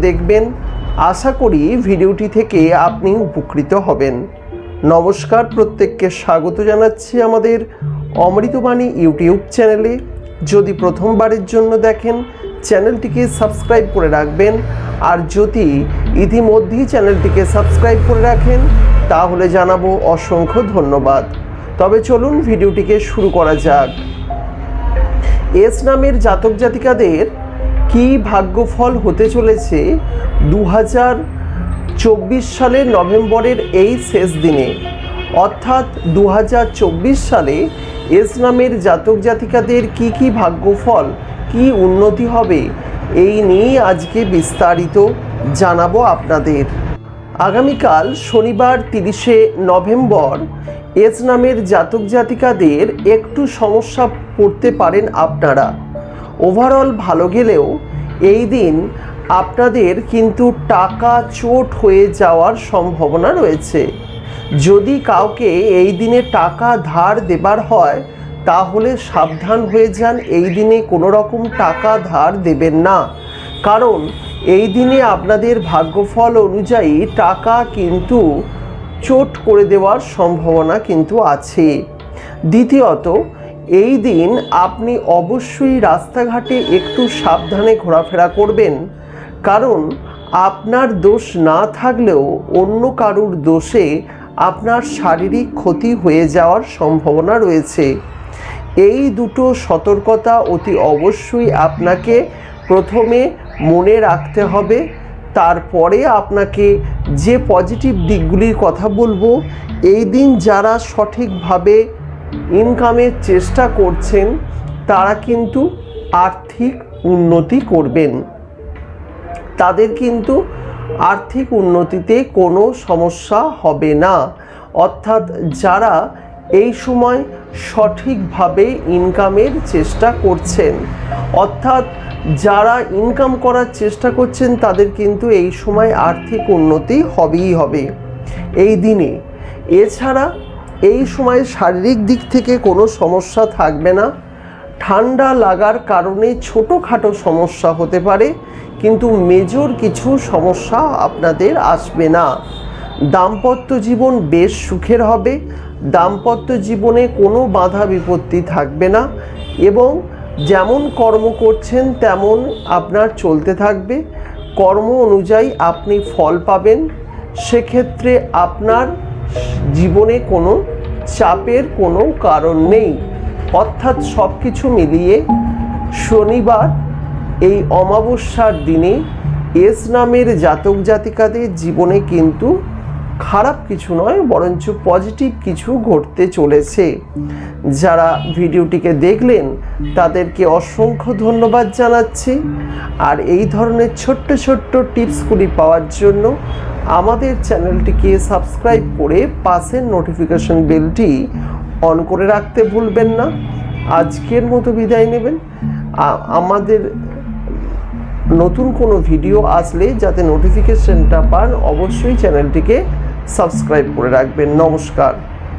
দেখবেন। আশা করি ভিডিওটি থেকে আপনি উপকৃত হবেন। নমস্কার, প্রত্যেককে স্বাগত জানাচ্ছি আমাদের অমৃতবাণী ইউটিউব চ্যানেলে। যদি প্রথমবারের জন্য দেখেন, চ্যানেলটিকে সাবস্ক্রাইব করে রাখবেন। আর যদি ইতিমধ্যেই চ্যানেলটিকে সাবস্ক্রাইব করে রাখেন, তাহলে জানাব অসংখ্য ধন্যবাদ। তবে চলুন ভিডিওটিকে শুরু করা যাক। এস নামের জাতক জাতিকাদের কি ভাগ্যফল হতে চলেছে দু হাজার চব্বিশ সালের নভেম্বরের এই শেষ দিনে? অর্থাৎ দু হাজার চব্বিশ সালে এস নামের জাতক জাতিকাদের কি কি ভাগ্যফল, কি উন্নতি হবে? এই নিয়ে আজকে বিস্তারিত জানাব আপনাদের। আগামীকাল শনিবার তিরিশে নভেম্বর এস নামের জাতক জাতিকাদের একটু সমস্যা পড়তে পারেন আপনারা। ওভারঅল ভালো গেলেও এই দিন আপনাদের কিন্তু টাকা চোট হয়ে যাওয়ার সম্ভাবনা রয়েছে। যদি কাউকে এই দিনে টাকা ধার দেবার হয়, তাহলে সাবধান হয়ে যান, এই দিনে কোনো রকম টাকা ধার দেবেন না। কারণ এই দিনে আপনাদের ভাগ্যফল অনুযায়ী টাকা কিন্তু চোট করে দেওয়ার সম্ভাবনা কিন্তু আছে। দ্বিতীয়ত এই দিন আপনি অবশ্যই রাস্তাঘাটে একটু সাবধানে ঘোরাফেরা করবেন। কারণ আপনার দোষ না থাকলেও অন্য কারুর দোষে আপনার শারীরিক ক্ষতি হয়ে যাওয়ার সম্ভাবনা রয়েছে। এই দুটো সতর্কতা অতি অবশ্যই আপনাকে প্রথমে মনে রাখতে হবে। তারপরে আপনাকে যে পজিটিভ দিকগুলির কথা বলব, এই দিন যারা সঠিকভাবে ইনকামের চেষ্টা করছেন, তারা কিন্তু আর্থিক উন্নতি করবেন। তাদের কিন্তু আর্থিক উন্নতিতে কোনো সমস্যা হবে না। অর্থাৎ যারা এই সময় সঠিকভাবে ইনকামের চেষ্টা করছেন, অর্থাৎ যারা ইনকাম করার চেষ্টা করছেন, তাদের কিন্তু এই সময় আর্থিক উন্নতি হবেই হবে। এই দিনে এছাড়া এই সময় শারীরিক দিক থেকে কোনো সমস্যা থাকবে না। ঠান্ডা লাগার কারণে ছোটোখাটো সমস্যা হতে পারে, কিন্তু মেজর কিছু সমস্যা আপনাদের আসবে না। দাম্পত্য জীবন বেশ সুখের হবে, দাম্পত্য জীবনে কোনো বাধা বিপত্তি থাকবে না এবং যেমন কর্ম করছেন তেমন আপনার চলতে থাকবে। কর্ম অনুযায়ী আপনি ফল পাবেন, সেক্ষেত্রে আপনার জীবনে কোনো চাপের কোনো কারণ নেই। অর্থাৎ সব কিছু মিলিয়ে শনিবার, এই অমাবস্যার দিনে এস নামের জাতক জাতিকাদের জীবনে কিন্তু খারাপ কিছু নয়, বরঞ্চ পজিটিভ কিছু ঘটতে চলেছে। যারা ভিডিওটিকে দেখলেন, তাদেরকে অসংখ্য ধন্যবাদ জানাচ্ছি। আর এই ধরনের ছোট্ট ছোট্ট টিপসগুলি পাওয়ার জন্য আমাদের চ্যানেলটিকে সাবস্ক্রাইব করে পাশের নোটিফিকেশন বেলটি অন করে রাখতে ভুলবেন না। আজকের মতো বিদায় নেবেন। আমাদের নতুন কোনো ভিডিও আসলে যাতে নোটিফিকেশনটা পান, অবশ্যই চ্যানেলটিকে সাবস্ক্রাইব করে রাখবেন। নমস্কার।